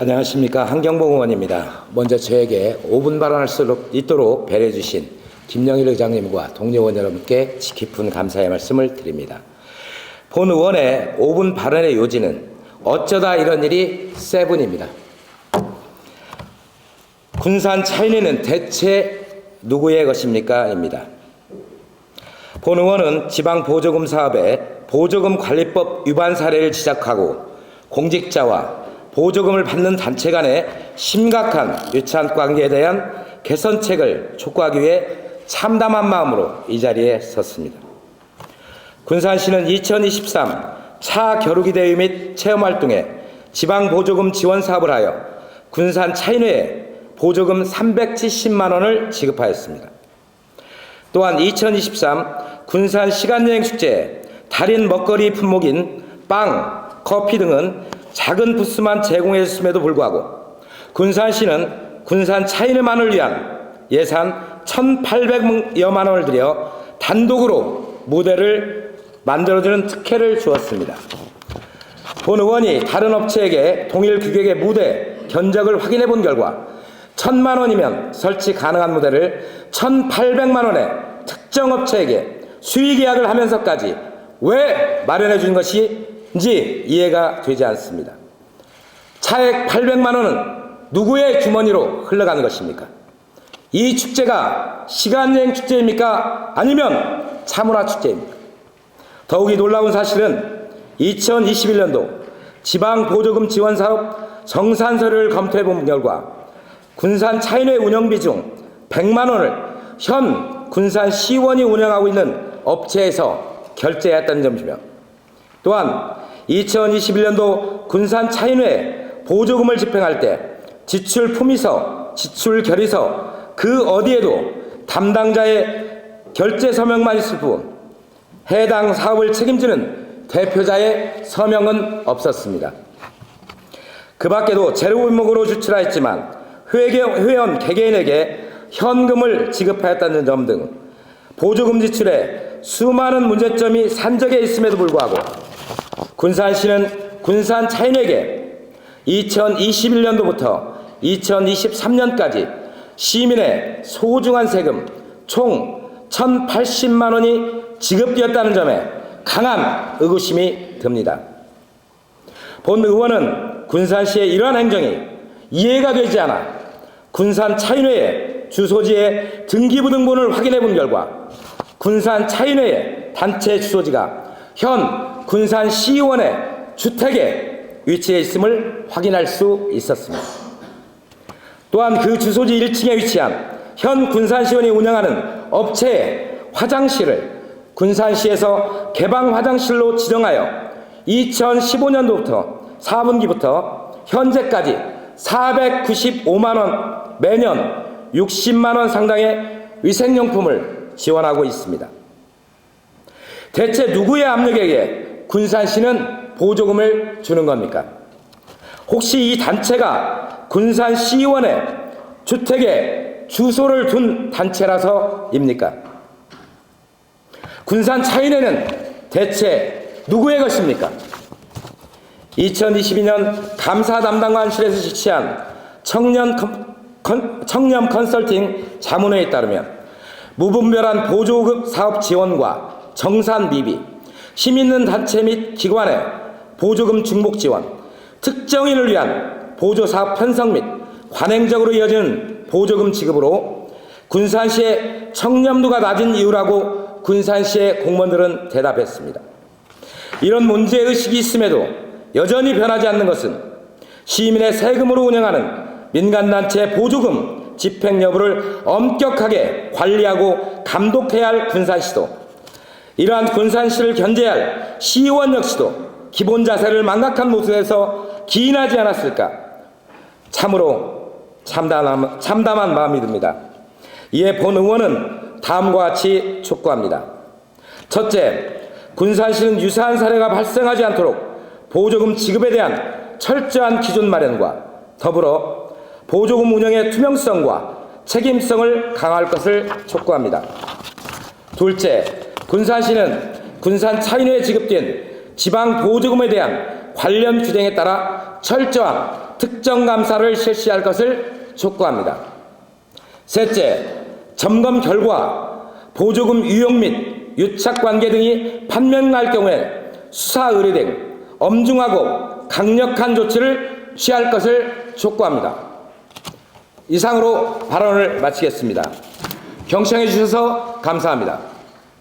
안녕하십니까 한경봉 의원입니다. 먼저 저에게 5분 발언할 수 있도록 배려해 주신 김영일 의장님과 동료 의원 여러분께 깊은 감사의 말씀을 드립니다. 본 의원의 5분 발언의 요지는 어쩌다 이런 일이 세븐입니다. 군산 차이는 대체 누구의 것입니까? 입니다. 본 의원은 지방 보조금 사업에 보조금 관리법 위반 사례를 지적하고 공직자와 보조금을 받는 단체 간의 심각한 유착 관계에 대한 개선책을 촉구하기 위해 참담한 마음으로 이 자리에 섰습니다. 군산시는 2023 차 겨루기 대회 및 체험 활동에 지방 보조금 지원 사업을 하여 군산 차인회에 보조금 370만 원을 지급하였습니다. 또한 2023 군산 시간여행 축제 달인 먹거리 품목인 빵, 커피 등은 작은 부스만 제공해 줬음에도 불구하고 군산시는 군산 차이너만을 위한 예산 1,800여만 원을 들여 단독으로 무대를 만들어주는 특혜를 주었습니다. 본 의원이 다른 업체에게 동일 규격의 무대 견적을 확인해 본 결과 천만 원이면 설치 가능한 무대를 1,800만 원에 특정 업체에게 수의 계약을 하면서까지 왜 마련해 준 것 인지 이해가 되지 않습니다. 차액 800만 원은 누구의 주머니로 흘러가는 것입니까? 이 축제가 시간여행 축제입니까? 아니면 차문화 축제입니까? 더욱이 놀라운 사실은 2021년도 지방 보조금 지원 사업 정산서를 검토해 본 결과 군산 차인회 운영비 중 100만 원을 현 군산 시원이 운영하고 있는 업체에서 결제했다는 점이며 또한 2021년도 군산 차인회 보조금을 집행할 때 지출 품위서, 지출 결의서 그 어디에도 담당자의 결제 서명만 있을 뿐 해당 사업을 책임지는 대표자의 서명은 없었습니다. 그 밖에도 제로인목으로 주출하였지만 회원 개개인에게 현금을 지급하였다는 점 등 보조금 지출에 수많은 문제점이 산적해 있음에도 불구하고 군산 시는 군산 차인에게 2021년도부터 2023년까지 시민의 소중한 세금 총 1,080만 원이 지급되었다는 점에 강한 의구심이 듭니다. 본 의원은 군산시의 이러한 행정이 이해가 되지 않아 군산 차인회의 주소지의 등기부등본을 확인해 본 결과 군산 차인회의 단체 주소지가 현 군산 시의원의 주택에 위치해 있음을 확인할 수 있었습니다. 또한 그 주소지 1층에 위치한 현 군산시원이 운영하는 업체의 화장실을 군산시에서 개방 화장실로 지정하여 2015년도부터 4분기부터 현재까지 495만 원 매년 60만 원 상당의 위생용품을 지원하고 있습니다. 대체 누구의 압력에게 군산시는 보조금을 주는 겁니까? 혹시 이 단체가 군산시의원의 주택에 주소를 둔 단체라서입니까? 군산 차인회는 대체 누구의 것입니까? 2022년 감사 담당관실에서 지시한 청년 컨, 청년 컨설팅 자문회에 따르면 무분별한 보조급 사업 지원과 정산 미비, 힘 있는 단체 및 기관의 보조금 중복 지원, 특정인을 위한 보조사업 편성 및 관행적으로 이어지는 보조금 지급으로 군산시의 청렴도가 낮은 이유라고 군산시의 공무원들은 대답했습니다. 이런 문제의식이 있음에도 여전히 변하지 않는 것은 시민의 세금으로 운영하는 민간단체 보조금 집행 여부를 엄격하게 관리하고 감독해야 할 군산시도 이러한 군산시를 견제할 시의원 역시도 기본 자세를 망각한 모습에서 기인하지 않았을까 참으로 참담한, 참담한 마음이 듭니다. 이에 본 의원은 다음과 같이 촉구합니다. 첫째, 군산시는 유사한 사례가 발생하지 않도록 보조금 지급에 대한 철저한 기준 마련과 더불어 보조금 운영의 투명성과 책임성을 강화할 것을 촉구합니다. 둘째, 군산시는 군산 차인회에 지급된 지방 보조금에 대한 관련 규정에 따라 철저한 특정 감사를 실시할 것을 촉구합니다. 셋째, 점검 결과 보조금 유용 및 유착 관계 등이 판명날 경우에 수사 의뢰 등 엄중하고 강력한 조치를 취할 것을 촉구합니다. 이상으로 발언을 마치겠습니다. 경청해 주셔서 감사합니다.